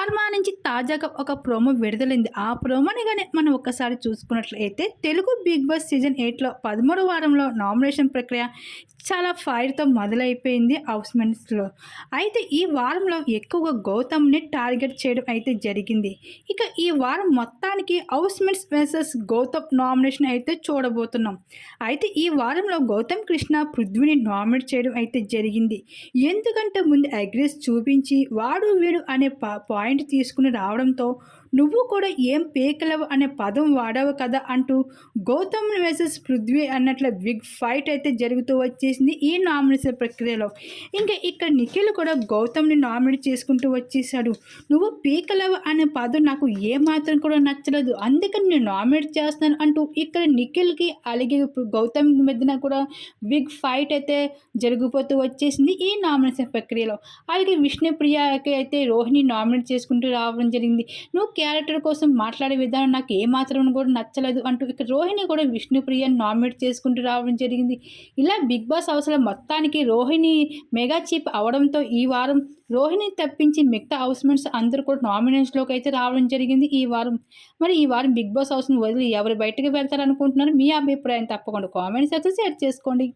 Star మా నుంచి తాజాగా ఒక ప్రోమో విడుదలైంది. ఆ ప్రోమోని కానీ మనం ఒక్కసారి చూసుకున్నట్లయితే తెలుగు బిగ్ బాస్ సీజన్ ఎయిట్లో పదమూడు వారంలో నామినేషన్ ప్రక్రియ చాలా ఫైర్తో మొదలైపోయింది హౌస్మెంట్స్లో అయితే ఈ వారంలో ఎక్కువగా గౌతమ్ని టార్గెట్ చేయడం అయితే జరిగింది. ఇక ఈ వారం మొత్తానికి హౌస్మెంట్స్ వర్సెస్ గౌతమ్ నామినేషన్ అయితే చూడబోతున్నాం. అయితే ఈ వారంలో గౌతమ్ కృష్ణ పృథ్వీని నామినేట్ చేయడం అయితే జరిగింది. ఎందుకంటే ముందు అగ్రెస్ చూపించి వాడు వీడు అనే పాయింట్ పాయింట్ తీసుకుని రావడంతో నువ్వు కూడా ఏం పేకలవు అనే పదం వాడావు కదా అంటూ గౌతమ్ వర్సెస్ పృథ్వీ అన్నట్ల బిగ్ ఫైట్ అయితే జరుగుతూ వచ్చేసింది ఈ నామినేషన్ ప్రక్రియలో. ఇంకా ఇక్కడ నిఖిల్ కూడా గౌతమ్ని నామినేట్ చేసుకుంటూ వచ్చేసాడు. నువ్వు పీకలవు అనే పదం నాకు ఏమాత్రం కూడా నచ్చలేదు. అందుకని నేను నామినేట్ చేస్తాను అంటూ ఇక్కడ నిఖిల్కి అలాగే ఇప్పుడు గౌతమ్ మధ్యన కూడా బిగ్ ఫైట్ అయితే జరిగిపోతూ వచ్చేసింది ఈ నామినేషన్ ప్రక్రియలో. అలాగే విష్ణుప్రియకి అయితే రోహిణి నామినేట్ చేసుకుంటూ రావడం జరిగింది. నువ్వు క్యారెక్టర్ కోసం మాట్లాడే విధానం నాకు ఏమాత్రం కూడా నచ్చలేదు. అంటూ ఇక్కడ రోహిణి కూడా విష్ణుప్రియని నామినేట్ చేసుకుంటూ రావడం జరిగింది. ఇలా బిగ్ బాస్ హౌస్లో మొత్తానికి రోహిణి మెగా చీప్ అవడంతో ఈ వారం రోహిణి తప్పించి మిగతా హౌస్మెంట్స్ అందరూ కూడా నామినేషన్లోకి అయితే రావడం జరిగింది ఈ వారం. మరి ఈ వారం బిగ్ బాస్ హౌస్ని వదిలి ఎవరు బయటకు వెళ్తారనుకుంటున్నారు? మీ అభిప్రాయం తప్పకుండా కామెంట్స్ అయితే షేర్ చేసుకోండి.